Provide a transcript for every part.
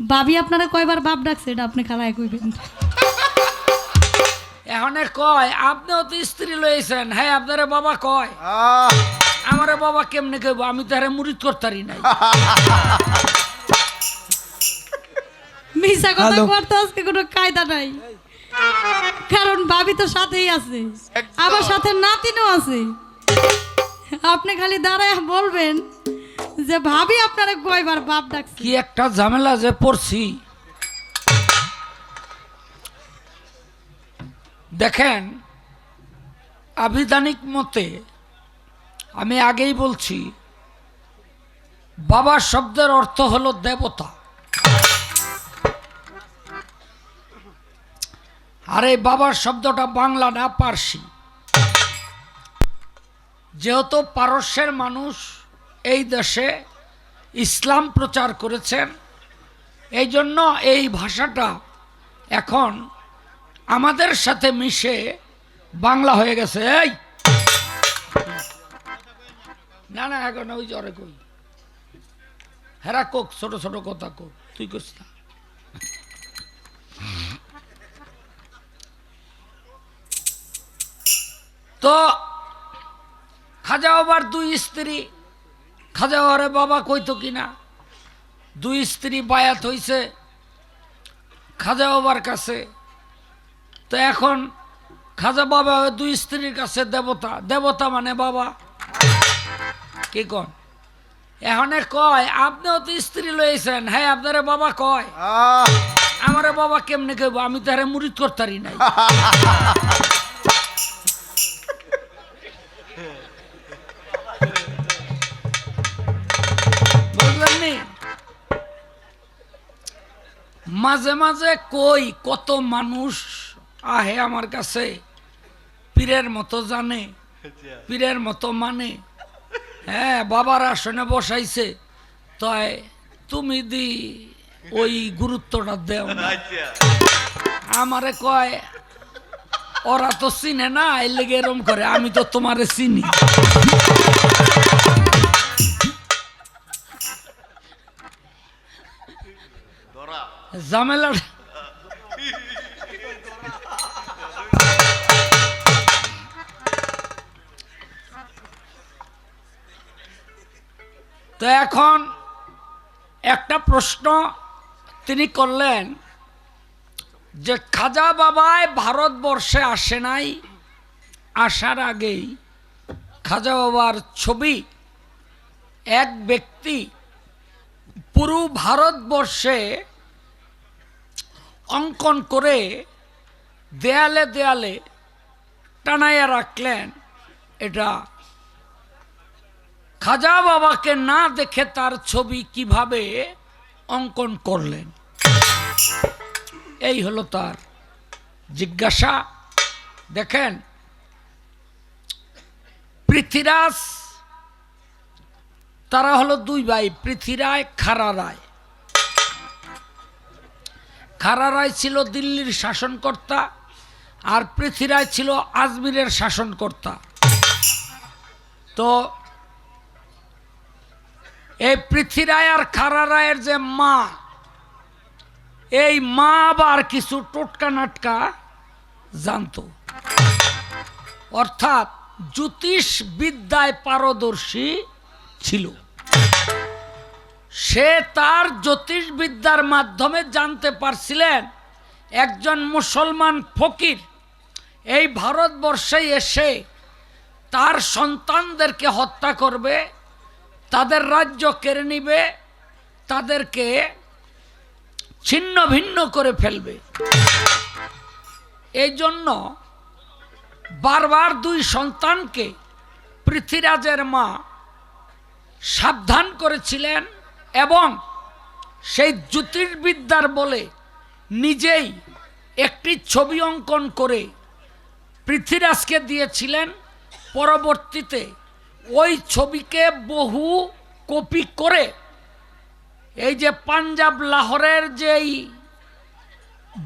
ভাবি আপনারা কয়বার বাপ ডাকছে এটা আপনি খালায় কইবেন। এখন কয় আপনিও তো স্ত্রী লইছেন। হ্যাঁ আপনারে বাবা কয়। আমারে বাবা কেমনে কইব? আমি তো আরে মুরিদ করতারি নাই। মিশা কথা করতে আজকে কোনো কায়দা নাই। কারণ ভাবি তো সাথেই আছে। আবার সাথে নাতিনও আছে। আপনি খালি দাঁড়ায় বলবেন যে ভাবি আপনারা কয়বার বাপ ডাকছে। কি একটা ঝামেলা যে পড়ছি। দেখেন আবিধানিক মতে আমি আগেই বলছি বাবা শব্দের অর্থ হলো দেবতা। আর এই বাবার শব্দটা বাংলা না পার্সি। যেহেতু পারস্যের মানুষ এই দেশে ইসলাম প্রচার করেছেন। এই জন্য এই ভাষাটা এখন আমাদের সাথে মিশে বাংলা হয়ে গেছে। এই! না না, এখন ওই জ্বরে কই? হেরা কোক, ছোট ছোট কথা কোক, তুই কইস না। তো খাজা বাবার দুই স্ত্রী খাজা বাবারে বাবা কইতো কিনা? দুই স্ত্রী বায়াত হইছে খাজা বাবার কাছে। তো এখন খাজা বাবা দুই স্ত্রীর কাছে দেবতা। দেবতা মানে বাবা। কি কন? এখন কয় আপনিও তো স্ত্রী লইছেন। হ্যাঁ আপনারে বাবা কয়। আমারে বাবা কেমনে কইব? আমি তো আরে মুরিদ করতারি নাই। মাঝে মাঝে কই কত মানুষ আহে আমার কাছে। পীরের মতো জানে পীরের মতো মানে। হ্যাঁ বাবার আসনে বসাইছে। তাই তুমি দি ওই গুরুত্বটা দেও না। আমারে কয় ওরা তো চিনে না এর লেগে এরম করে। আমি তো তোমারে চিনি। ঝামেলা তো এখন একটা প্রশ্ন তিনি করলেন যে খাজা বাবায় ভারতবর্ষে আসে নাই, আসার আগেই খাজা বাবার ছবি এক ব্যক্তি পুরো ভারতবর্ষে অঙ্কন করে দেয়ালে দেয়ালে টানাইয়া রাখলেন। এটা খাজা বাবাকে না দেখে তার ছবি কীভাবে অঙ্কন করলেন? এই হলো তার জিজ্ঞাসা। দেখেন পৃথ্বীরাজ তারা হলো দুই ভাই পৃথ্বীরায় খারা রায়। খারা রায় ছিল দিল্লির শাসনকর্তা আর পৃথ্বীরায় ছিল আজমিরের শাসনকর্তা। তো এই পৃথ্বীরায় আর খারা রায়ের যে মা, এই মা আবার কিছু টোটকা নাটকা জানতো। অর্থাৎ জ্যোতিষ বিদ্যায় পারদর্শী ছিল। সে তার জ্যোতিষবিদ্যার মাধ্যমে জানতে পারছিলেন একজন মুসলমান ফকির এই ভারতবর্ষে এসে তার সন্তানদেরকে হত্যা করবে, তাদের রাজ্য কেড়ে নিবে, তাদেরকে ছিন্ন ভিন্ন করে ফেলবে। এই জন্য বারবার দুই সন্তানকে পৃথ্বীরাজের মা সাবধান করেছিলেন। এবং সেই জ্যোতির্বিদ্যার বলে নিজেই একটি ছবি অঙ্কন করে পৃথ্বীরাজকে দিয়েছিলেন। পরবর্তীতে ওই ছবিকে বহু কপি করে এই যে পাঞ্জাব লাহোরের যেই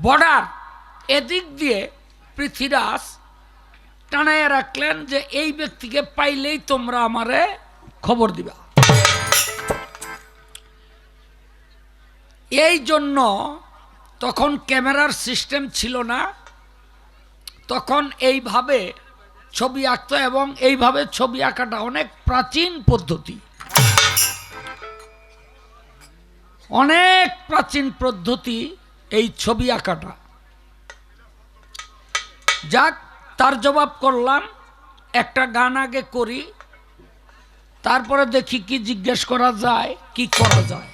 বর্ডার, এদিক দিয়ে পৃথ্বীরাজ টানাইয়া রাখলেন যে এই ব্যক্তিকে পাইলেই তোমরা আমারে খবর দিবা। এই জন্য তখন ক্যামেরার সিস্টেম ছিল না। তখন এইভাবে ছবি আঁকতো এবং এইভাবে ছবি আঁকাটা অনেক প্রাচীন পদ্ধতি। অনেক প্রাচীন পদ্ধতি এই ছবি আঁকাটা। যাক, তার জবাব করলাম, একটা গান আগে করি, তারপরে দেখি কি জিজ্ঞেস করা যায়, কি করা যায়।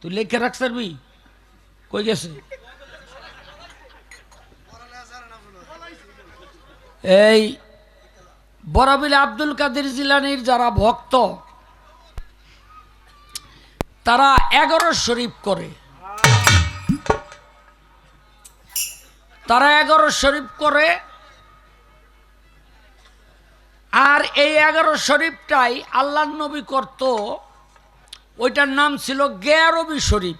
তুই লিখে রাখ সারবি। কই গেছে? এই বরাবিল আব্দুল কাদের জিলানির যারা ভক্ত, তারা এগারো শরীফ করে। তারা এগারো শরীফ করে, আর এই এগারো শরীফটাই আল্লাহ নবী করত ওইটার নাম ছিল গেয়ারবি শরীফ।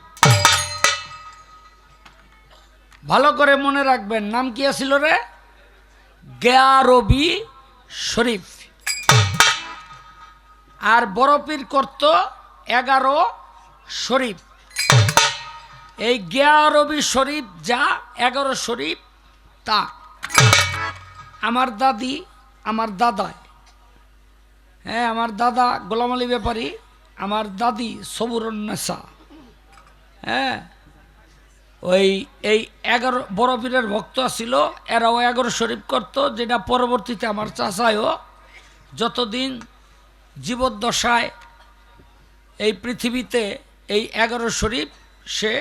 ভালো করে মনে রাখবেন, নাম কি ছিল রে? গেয়ারবি শরীফ। আর বরফির করত এগারো শরীফ। এই গেয়ারবি শরীফ যা এগারো শরীফ, তা। আমার দাদি, আমার দাদায় হ্যাঁ আমার দাদা গোলাম আলী ব্যাপারী। আমার দাদি সবুরন্নেসা হ্যাঁ? ওই, এই এগারো, বড় পীরের ভক্ত ছিল এরাও এগারো শরীফ করত, যেটা পরবর্তীতে আমার চাষায়ও যতদিন জীবদ্দশায় এই পৃথিবীতে এই এগারো শরীফ সে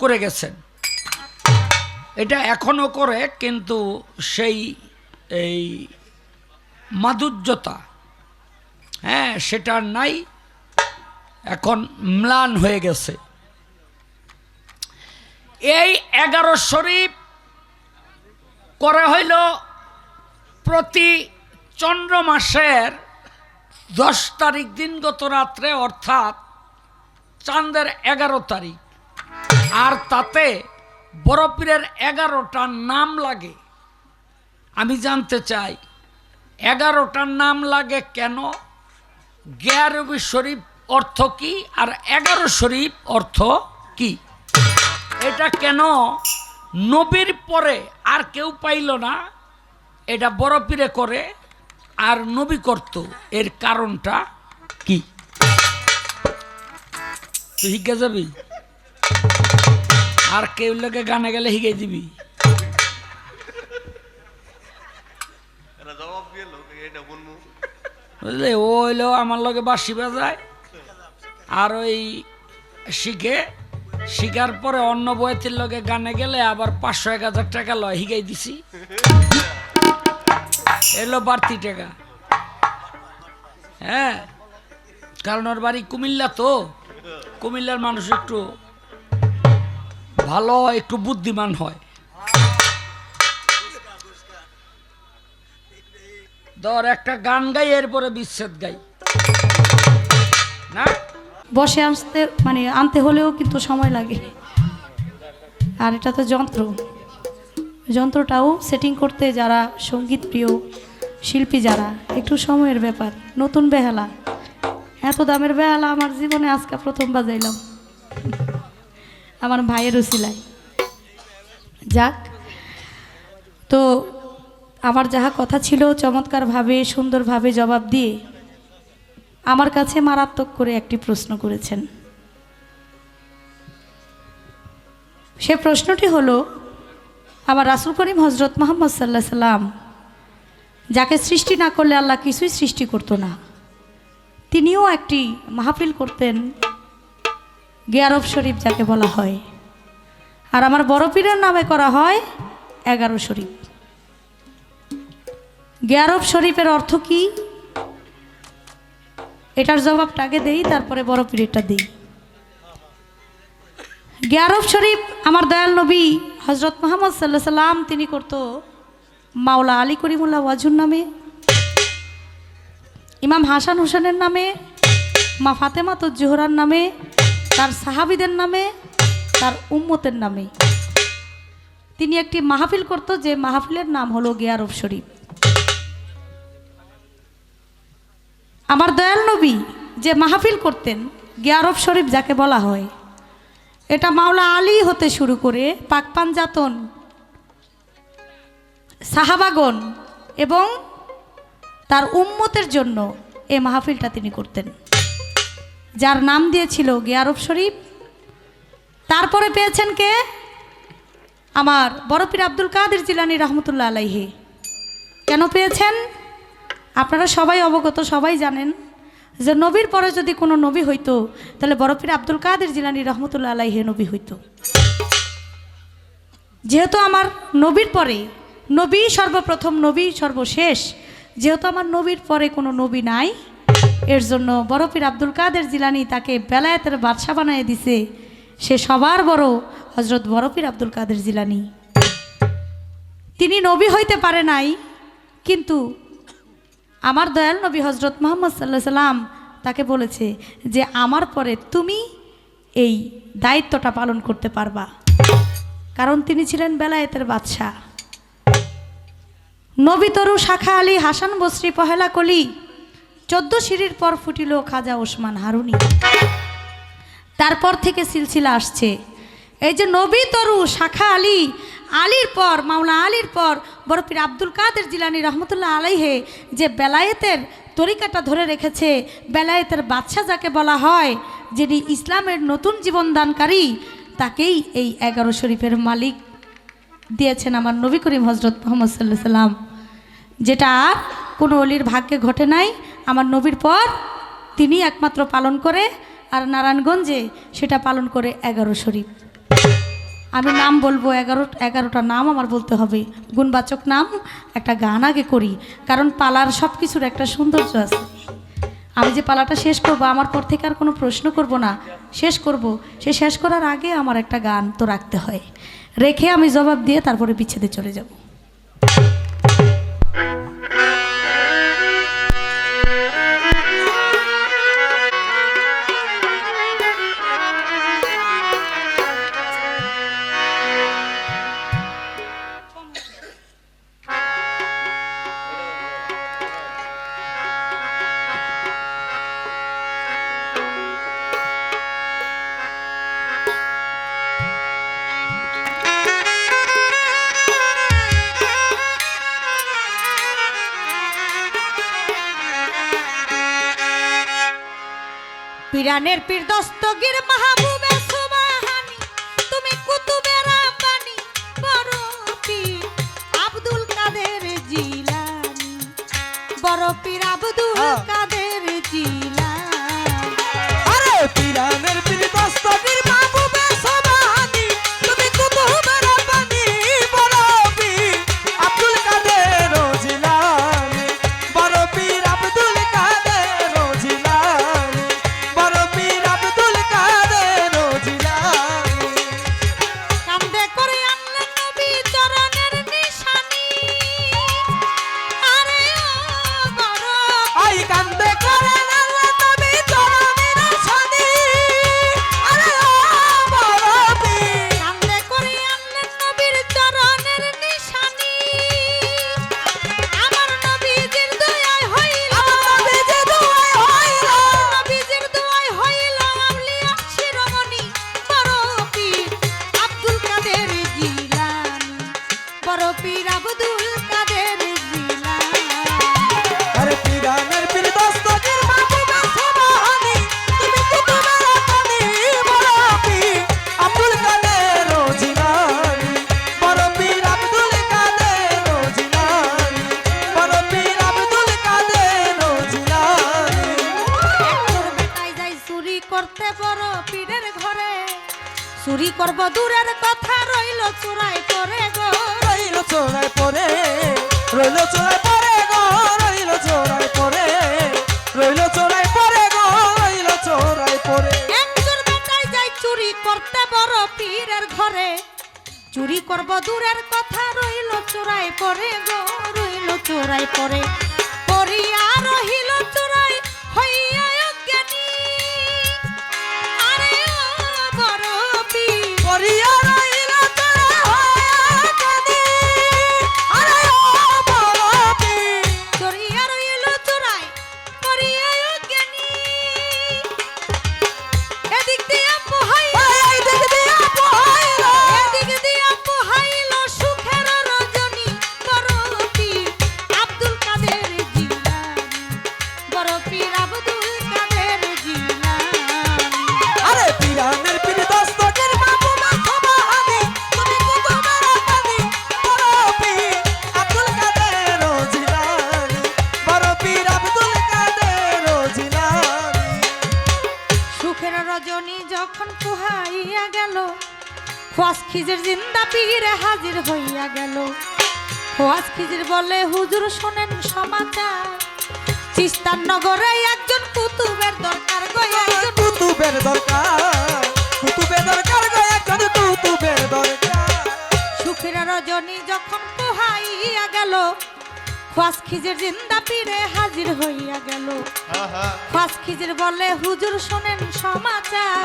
করে গেছেন। এটা এখনও করে, কিন্তু সেই এই মাধুর্যতা হ্যাঁ সেটা নাই। এখন ম্লান হয়ে গেছে। এই এগারো শরীফ করে হইল প্রতি চন্দ্র মাসের দশ তারিখ দিনগত রাত্রে, অর্থাৎ চাঁদের এগারো তারিখ। আর তাতে বরপীরের এগারোটার নাম লাগে। আমি জানতে চাই এগারোটার নাম লাগে কেন? গেয়ারবি শরীফ অর্থ কি আর এগারো শরীফ অর্থ কি? এটা কেন নবীর পরে আর কেউ পাইল না? এটা বড় পীরে করে আর নবী করত। এর কারণটা কি? তুই হিগে যাবি? আর কেউ লোকে গানে গেলে হিগে দিবি। বুঝলে? ও আমার লগে বাসি বাজায়। আর ওই শিখে, শিখার পরে অন্য বয়তির লগে গানে গেলে আবার পাঁচশো, এক হাজার টাকা লয় হিগাই দিছি। এলো বাড়তি টাকা। হ্যাঁ কারণ ওর বাড়ি কুমিল্লা তো। কুমিল্লার মানুষ একটু ভালো একটু বুদ্ধিমান হয়। ধর একটা গান গাই, এরপরে বিচ্ছেদ গাই। না? বসে আসতে মানে আনতে হলেও কিন্তু সময় লাগে। আর এটা তো যন্ত্র। যন্ত্রটাও সেটিং করতে যারা সংগীত প্রিয় শিল্পী যারা, একটু সময়ের ব্যাপার, নতুন বেহালা। এত দামের বেহালা আমার জীবনে আজকে প্রথম বাজাইলাম। আমার ভাইয়ের উসিলায় যাক, তো আমার যাহা কথা ছিল চমৎকারভাবে, সুন্দরভাবে জবাব দিয়ে আমার কাছে মারাত্মক করে একটি প্রশ্ন করেছেন। সে প্রশ্নটি হলো, আমার রাসুল করিম হজরত মোহাম্মদ সাল্লাহ সাল্লাম যাকে সৃষ্টি না করলে আল্লাহ কিছুই সৃষ্টি করতো না, তিনিও একটি মাহফিল করতেন গিয়ারব শরীফ যাকে বলা হয়। আর আমার বড় পীরের নামে করা হয় এগারো শরীফ। গিয়ারব শরীফের অর্থ কী? এটার জবাবটা আগে দেই, তারপরে বড় পিরিয়ডটা দিই। গিয়ারব শরীফ, আমার দয়াল নবী হজরত মোহাম্মদ সাল্লাহ সাল্লাম, তিনি করতো মাওলা আলী করিমুল্লাহ ওয়াজুর নামে, ইমাম হাসান হোসেনের নামে, মা ফাতেমা তো জোহরার নামে, তার সাহাবিদের নামে, তার উম্মতের নামে। তিনি একটি মাহফিল করত, যে মাহফিলের নাম হলো গিয়ারব শরীফ। আমার দয়াল নবী যে মাহফিল করতেন গিয়ারব শরীফ যাকে বলা হয়, এটা মাওলা আলী হতে শুরু করে পাকপান জাতন সাহাবাগন এবং তার উম্মতের জন্য এই মাহফিলটা তিনি করতেন। যার নাম দিয়েছিল গিয়ারব শরীফ। তারপরে পেয়েছেন কে? আমার বড়পীর আব্দুল কাদের জিলানি রহমতুল্লাহ আলাইহে। কেন পেয়েছেন? আপনারা সবাই অবগত, সবাই জানেন যে নবীর পরে যদি কোনো নবী হইতো, তাহলে বড়পীর আব্দুল কাদের জিলানি রহমতুল্লাহ আলাইহে নবী হইতো। যেহেতু আমার নবীর পরে নবী সর্বপ্রথম, নবী সর্বশেষ, যেহেতু আমার নবীর পরে কোনো নবী নাই, এর জন্য বরফির আব্দুল কাদের জিলানি তাকে বেলায়েতের বাদশা বানিয়ে দিছে, সে সবার বড় হজরত বরফির আব্দুল কাদের জিলানি। তিনি নবী হইতে পারে নাই, কিন্তু আমার দয়াল নবী হজরত মোহাম্মদ সাল্লাহ সাল্লাম তাকে বলেছে যে, আমার পরে তুমি এই দায়িত্বটা পালন করতে পারবা। কারণ তিনি ছিলেন বেলায়েতের বাদশাহ। নবী তরু শাখা আলী হাসান বসরি পহেলা কলি, চোদ্দ সিঁড়ির পর ফুটিল খাজা ওসমান হারুনি। তারপর থেকে সিলসিলা আসছে। এই যে নবী তরু শাখা আলী আলীর পর, মাওলা আলীর পর, বরফির আব্দুল কাদের জিলানি রহমতুল্লাহ আলাইহে যে বেলায়েতের তরিকাটা ধরে রেখেছে, বেলায়েতের বাদশাহ যাকে বলা হয়, যিনি ইসলামের নতুন জীবন দানকারী, তাকেই এই এগারো শরীফের মালিক দিয়েছেন আমার নবী করিম হজরত মোহাম্মদ সাল্লাহ সাল্লাম। যেটা আর কোনো অলির ভাগ্যে ঘটে নাই, আমার নবীর পর তিনি একমাত্র পালন করে, আর নারায়ণগঞ্জে সেটা পালন করে এগারো শরীফ। আমি নাম বলব এগারো এগারোটা নাম আমার বলতে হবে। গুণবাচক নাম, একটা গান আগে করি। কারণ পালার সব কিছুর একটা সৌন্দর্য আছে। আমি যে পালাটা শেষ করব, আমার পর থেকে আর কোনো প্রশ্ন করব না। শেষ করব। সে শেষ করার আগে আমার একটা গান তো রাখতে হয়। রেখে আমি জবাব দিয়ে তারপরে বিচ্ছেদে চলে যাব। পিরানের পীর দস্তগীর হুজুর শোনেন সমাচার। নগরে একজন কুতুবের দরকার গো কুতুবের দরকার কুতুবের দরকার একজন কুতুবের দরকার। সুখের রজনী যখন পোহাইয়া গেল খোয়াস খিজির জিন্দা পীরে হাজির হইয়া গেল। খোয়াস খিজির বলে হুজুর শোনেন সমাচার।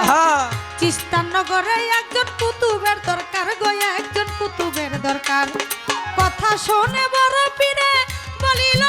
চিস্তান নগরে একজন কুতুবের দরকার গয়া একজন কুতুবের দরকার। কথা শোনে বড় পিনে বলিল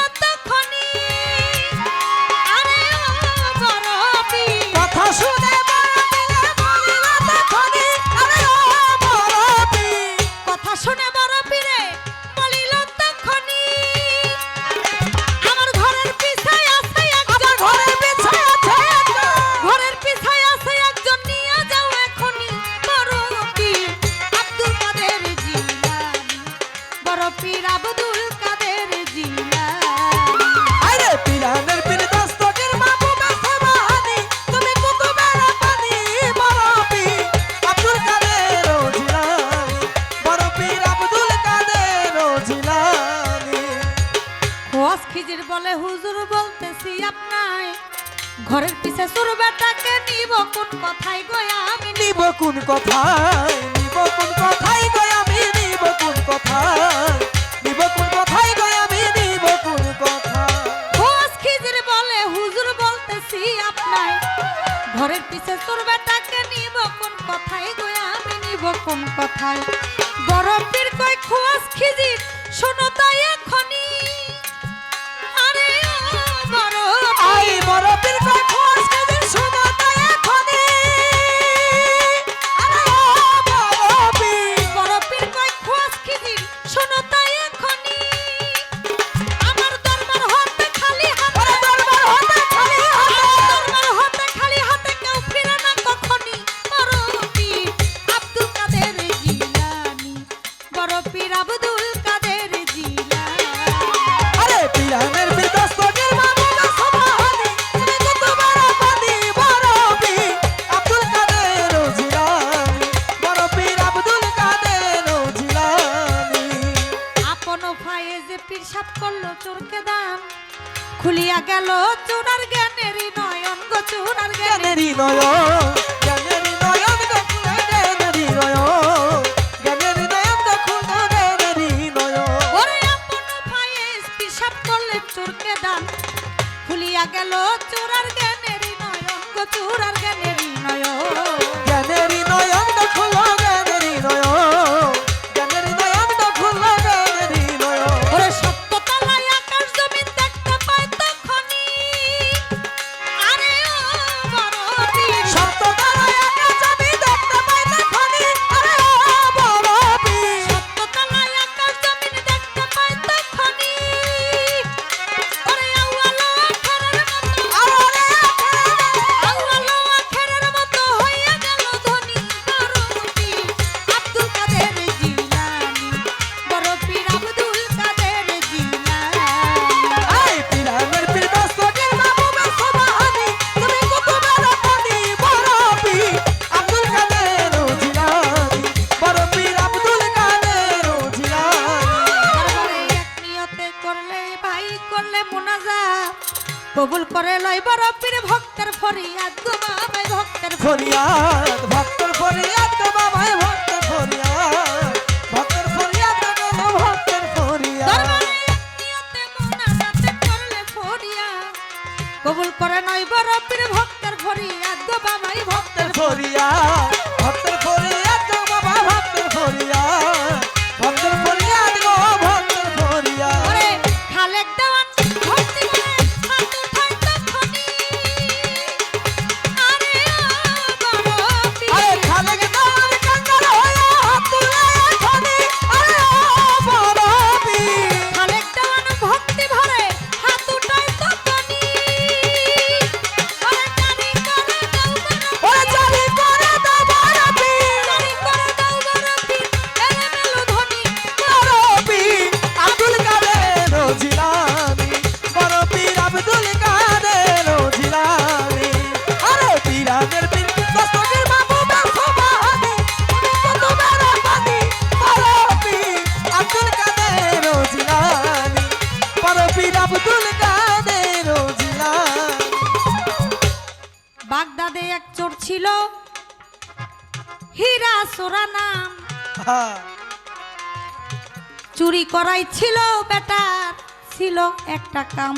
বেটার ছিল একটা কাম।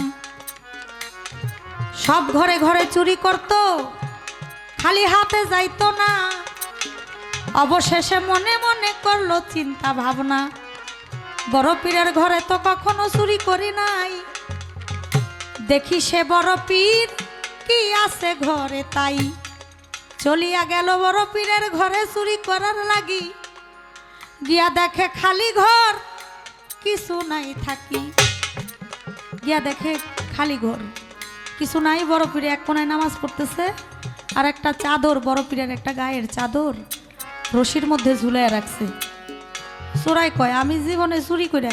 সব ঘরে ঘরে চুরি করত, খালি হাতে যাইতো না। অবশেষে মনে মনে করল চিন্তা ভাবনা, বড় পীরের ঘরে তো কখনো চুরি করি নাই। দেখি সে বড় পীর কি আছে ঘরে তাই। চলিয়া গেল বড় পীরের ঘরে চুরি করার লাগি। গিয়া দেখে খালি ঘর কিছু নাই থাকি। গিয়া দেখে খালি ঘর। কিছু নাই বড় পীরে এক কোনায় নামাজ পড়তেছে আর একটা চাদর বড় পীরের একটা গায়ের চাদর রশির মধ্যে ঝুলাই রাখছে। চোরাই কয় আমি জীবনে চুরি করে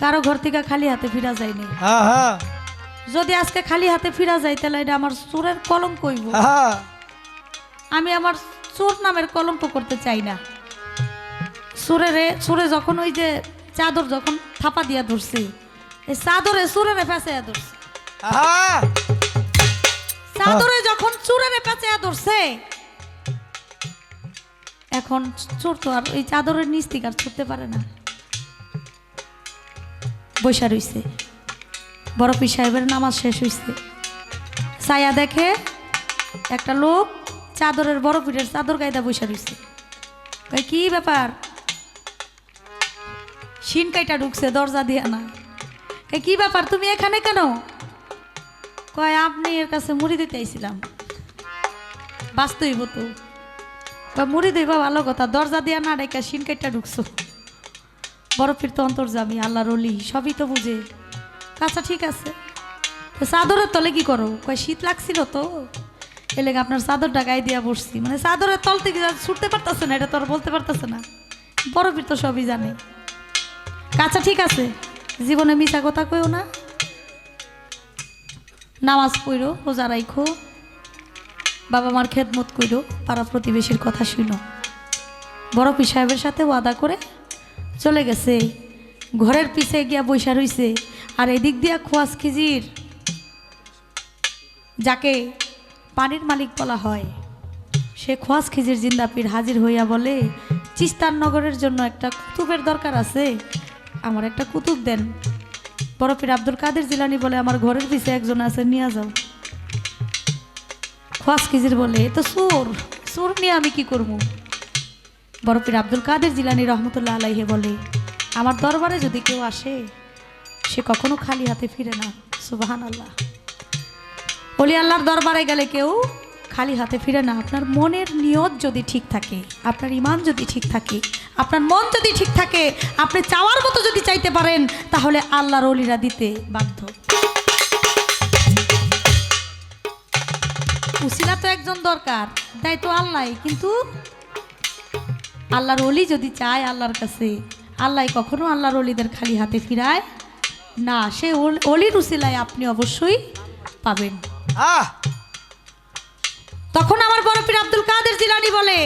কারও ঘর থেকে খালি হাতে ফিরা যায়নি যদি আজকে খালি হাতে ফিরা যাই তাহলে এটা আমার চোরের কলম কইব হ্যাঁ আমি আমার চোর নামের কলঙ্ক করতে চাই না। সুরে রে সুরে যখন ওই যে চাদর যখন থাপা দিয়া ধরছে এই চাদরে সুরেরে পেঁচাইয়া ধরছে। চাদরে যখন চুরেরে পেঁচাইয়া ধরছে এখন চোর তো আর ওই চাদরের নিচ থেকে আর ছুটতে পারে না। বৈশা রইছে। বড় সাহেবের নামাজ শেষ হইছে। ছায়া দেখে একটা লোক চাদরের বড় পিঠের চাদর গাইদা বৈশা রইছে। কি ব্যাপার? শিন কাইটা ঢুকছে, দরজা দিয়ে না। কয়, কি ব্যাপার, তুমি এখানে কেন? কয়, আপনি এর কাছে মুড়ি দিতে আইছিলাম। বাস্তব তো। কয়, মুড়ি দিবা, ভালো কথা। দরজা দিয়া না ডেকে শিন কাইটা ঢুকছো। বরফির তো অন্তর অন্তর্জামি, আল্লাহর অলি সবই তো বুঝে। আচ্ছা ঠিক আছে। তো চাদরের তলে কি করো? কয়, শীত লাগছিল তো। এলে আপনার চাদরটা গায়ে দিয়া বসছি। মানে চাদরের তল থেকে ছুটতে পারতেছে না, এটা তো আর বলতে পারতেছে না। বরফির তো সবই জানে। আচ্ছা ঠিক আছে। জীবনে মিশা কথা কইও না। নামাজ পড়ো, রোজা রাইখো। বাবা মার খেদমত কইরো, পাড়া প্রতিবেশীর কথা শুনো। বড় পি সাহেবের সাথে ওয়াদা করে চলে গেছে। ঘরের পিছে গিয়া বৈশা রইছে। আর এদিক দিয়া খোয়াজ খিজির, যাকে পানির মালিক বলা হয়। সে খোয়াজ খিজির জিন্দাপির হাজির হইয়া বলে চিস্তান নগরের জন্য একটা কুতুবের দরকার আছে। আমার একটা কুতুব দেন। বরফির আব্দুল কাদের জিলানি বলে আমার ঘরের পিছে একজন আছে, নিয়ে যাও। খোয়াজ খিজির বলে, "এ তো সুর সুর নিয়ে আমি কি করব? বরফির আব্দুল কাদের জিলানি রহমতুল্লাহ আলাইহে বলে, আমার দরবারে যদি কেউ আসে, সে কখনো খালি হাতে ফিরে না। সুবাহান আল্লাহ অলি আল্লাহর দরবারে গেলে কেউ খালি হাতে ফিরে না, আপনার মনের নিয়ত যদি ঠিক থাকে, আপনার ইমান যদি ঠিক থাকে, আপনার মন যদি ঠিক থাকে, আপনি চাওয়ার মতো যদি চাইতে পারেন, তাহলে আল্লাহর অলিরা দিতে বাধ্য। উসিলা তো একজন দরকার তাই তো আল্লাহ কিন্তু আল্লাহর অলি যদি চায় আল্লাহর কাছে আল্লাহ কখনো আল্লাহর অলিদের খালি হাতে ফিরায় না। সে অল- অলির উসিলায় আপনি অবশ্যই পাবেন। আহ! তখন আমার বড় পীর আব্দুল কাদের জিলানি বলে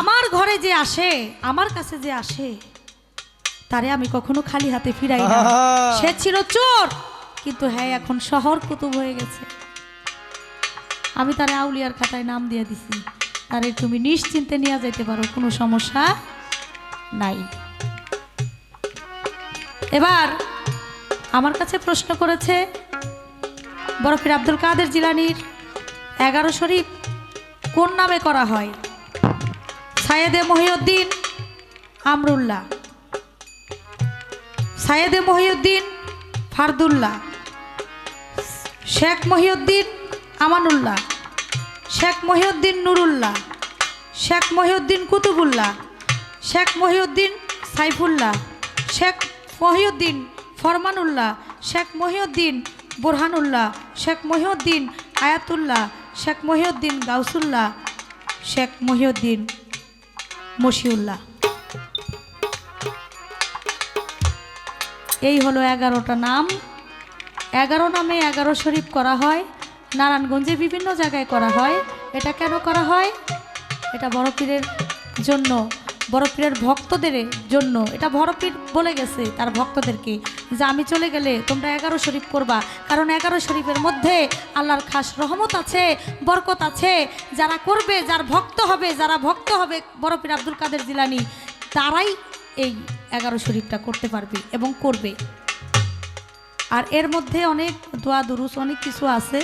আমার ঘরে যে আসে আমার কাছে যে আসে তারে আমি কখনো খালি হাতে ফিরাই না। সে ছিল চোর কিন্তু হ্যাঁ এখন শহর কুতুব হয়ে গেছে। আমি তারে আউলিয়ার খাতায় নাম দিয়ে দিছি। তারে তুমি নিশ্চিন্তে নিয়ে যেতে পারো কোনো সমস্যা নাই। এবার আমার কাছে প্রশ্ন করেছে বরফির আব্দুল কাদের জিলানির এগারো শরীফ কোন নামে করা হয়? সায়েদে Mohiuddin, আমরুল্লাহ। সায়েদে Muhiuddin, Fardullah. Sheikh Muhiuddin, Amanullah. Sheikh Muhiuddin, Nurullah. Sheikh Muhiuddin, Qutubullah. Sheikh Muhiuddin, Saifullah. Sheikh Muhiuddin, Farmanullah. Sheikh Muhiuddin, Borhanullah. Sheikh Muhiuddin, Ayatullah. Sheikh Muhiuddin Gausullah, Sheikh Muhiuddin Moshiullah. এই হলো এগারোটা নাম। এগারো নামে এগারো শরীফ করা হয়। নারায়ণগঞ্জে বিভিন্ন জায়গায় করা হয়। এটা কেন করা হয়? এটা বড় পীরের জন্য বড় পীরের ভক্তদের জন্য। এটা বড় পীর বলে গেছে তার ভক্তদেরকে। যে আমি চলে গেলে তোমরা এগারো শরীফ করবা। কারণ এগারো শরীফের মধ্যে আল্লাহর খাস রহমত আছে, বরকত আছে। যারা করবে, যার ভক্ত হবে, যারা ভক্ত হবে বরফির আব্দুল কাদের জিলানি, তারাই এই এগারো শরীফটা করতে পারবে এবং করবে। আর এর মধ্যে অনেক দোয়া, দুরুস, অনেক কিছু আছে।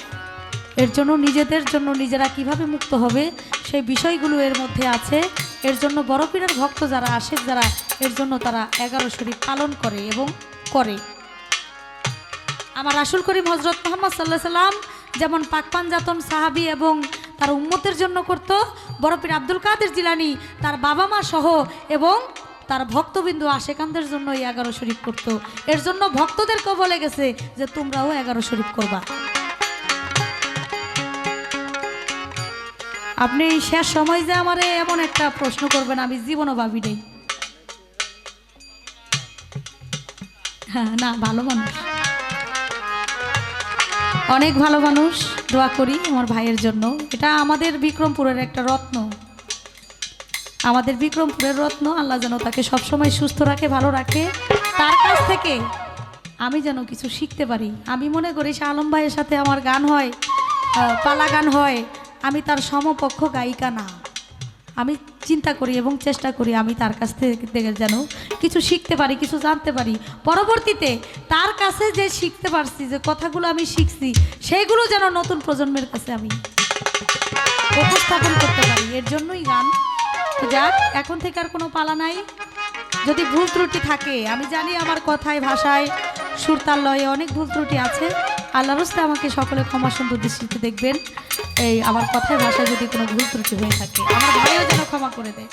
এর জন্য নিজেদের জন্য নিজেরা কীভাবে মুক্ত হবে, সেই বিষয়গুলো এর মধ্যে আছে। এর জন্য বড় বড়পীরের ভক্ত যারা আসে, যারা এর জন্য তারা এগারো শরীফ পালন করে এবং করে। আমার রাসুল করিম হজরত মোহাম্মদ সাল্লাহ সাল্লাম যেমন পাকপান জাতন সাহাবি এবং তার উম্মতের জন্য করত বরফির আব্দুল কাদের জিলানি তার বাবা মা সহ এবং তার ভক্তবিন্দু আশেকানদের জন্য এই এগারো শরীফ করত। এর জন্য ভক্তদেরকেও বলে গেছে যে তোমরাও এগারো শরীফ করবা। আপনি শেষ সময় যে আমারে এমন একটা প্রশ্ন করবেন, আমি জীবনও ভাবি নেই হ্যাঁ না, ভালো মানুষ। অনেক ভালো মানুষ, দোয়া করি আমার ভাইয়ের জন্য। এটা আমাদের বিক্রমপুরের একটা রত্ন। আমাদের বিক্রমপুরের রত্ন, আল্লাহ যেন তাকে সবসময় সুস্থ রাখে, ভালো রাখে। তার কাছ থেকে আমি যেন কিছু শিখতে পারি। আমি মনে করি শাহ আলম ভাইয়ের সাথে আমার গান হয় পালা গান হয়। আমি তার সমপক্ষ গায়িকা না। আমি চিন্তা করি এবং চেষ্টা করি আমি তার কাছ থেকে যেন কিছু শিখতে পারি, কিছু জানতে পারি। পরবর্তীতে তার কাছে যে শিখতে পারছি, যে কথাগুলো আমি শিখছি সেইগুলো যেন নতুন প্রজন্মের কাছে আমি উপস্থাপন করতে পারি। এর জন্যই গান তো যাক, এখন থেকে আর কোনো পালা নাই। যদি ভুল ত্রুটি থাকে, আমি জানি আমার কথায়, ভাষায়, সুরতাল লয়ে অনেক ভুল ত্রুটি আছে। আল্লাহ রস্তে আমাকে সকলে ক্ষমা সুন্দর দৃষ্টিতে দেখবেন। এই আমার কথায় ভাষায় যদি কোনো ভুল ত্রুটি হয়ে থাকে, আমার ভাইও যেন ক্ষমা করে দেয়।